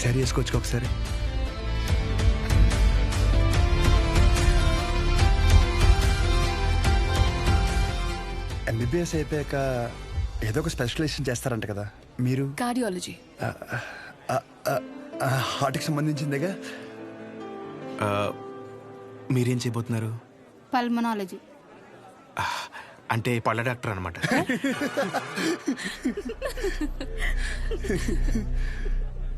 శారీ వేసుకోవచ్చు ఒకసారి. ఎంబీబీఎస్ అయిపోయాక ఏదో ఒక స్పెషలైజేషన్ చేస్తారంట కదా. మీరు? కార్డియాలజీ హార్ట్కి సంబంధించిందేగా? మీరేం చేయబోతున్నారు? పల్మనాలజీ అంటే పళ్ళ డాక్టర్ అనమాట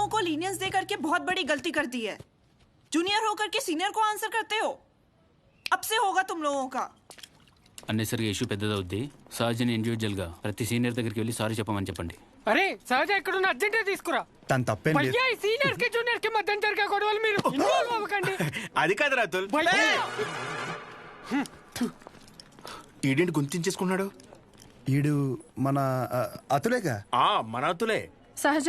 लोगों को लीनियंस दे करके बहुत बड़ी गलती कर दी है जूनियर होकर के सीनियर को आंसर करते हो अब से होगा तुम लोगों का అన్నెసరిగా ఇష్యూ పెద్దదవుద్ది సహజని ఇండివిజువల్గా ప్రతి సీనియర్ దగ్గరికి వెళ్ళి సారీ చెప్పమని చెప్పండి అరే సహజ ఎక్కడున్న అర్జెంట్ తీసుకురా తను తప్పేం లేదు భయ్యా ఈ సీనియర్ కి జూనియర్ కి మధ్య జరిగే గొడవలు మీరు ఇన్వాల్వ్ అవ్వకండి అది కాదు రాతుల్ భయ్యా ఈడేంటి గుంతించేసుకున్నాడు ఈడు మన ఆ, అతులేగా మన అత్తులే సహజ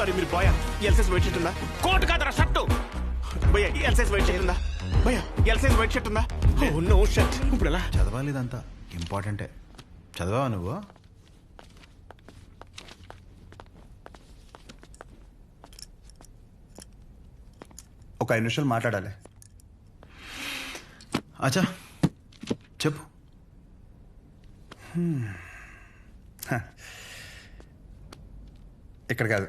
సారీ మీరు బాయ్ ఎల్సెస్ వైట్ షర్ట్ ఉందా? కోట్ కాదరా షర్టు. భయ్య ఎల్సెస్ వైట్ షర్ట్ ఉందా? భయ్య ఎల్సెస్ వైట్ షర్ట్ ఉందా? No shirt. ఇప్పుడు ఎలా? చదవాలి ఇదంతా ఇంపార్టెంటే. చదవా నువ్వు? ఒక ఐదు నిమిషాలు మాట్లాడాలి. అచ్చా చెప్పు. ఇక్కడ కాదు.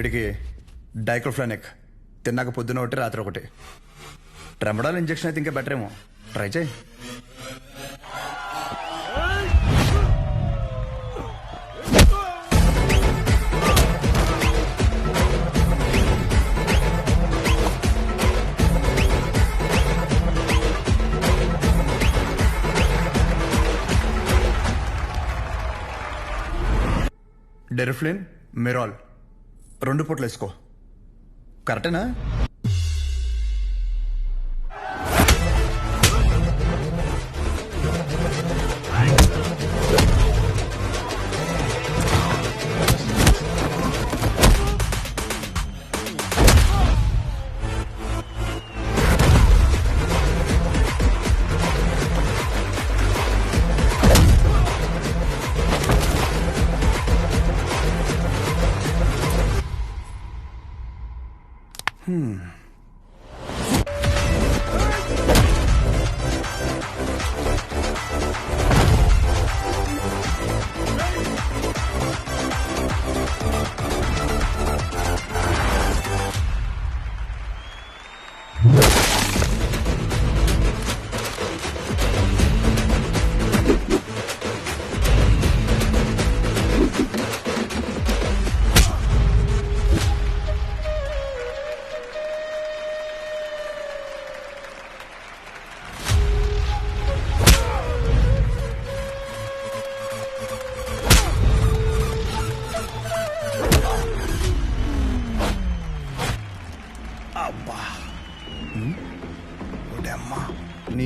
వీడికి డైక్లోఫ్లానిక్ తిన్నాక పొద్దున ఒకటి రాత్రి ఒకటి. ట్రెమడాల్ ఇంజెక్షన్ అయితే ఇంకా బెటర్ ఏమో ట్రై చేయి. డెరిఫ్లిన్ మిరాల్. రెండు పూట్లు వేసుకో. కరెక్టేనా?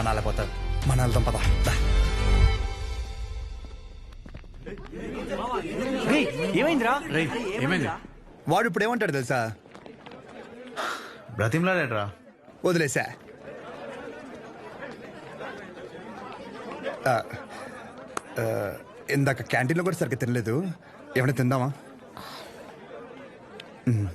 వాళ్ళ పాప నాలపోతారు మన వెళ్దాం పద. ఏమైందిరా? ఏమైంది? వాడు ఇప్పుడు ఏమంటాడు తెలుసా? బ్రతిమలాడేట్రా. వదిలేసా. ఆ, ఆ, ఇందాక క్యాంటీన్లో కూడా సరిగ్గా తినలేదు. ఏమైనా తిందామా? మ్మ్.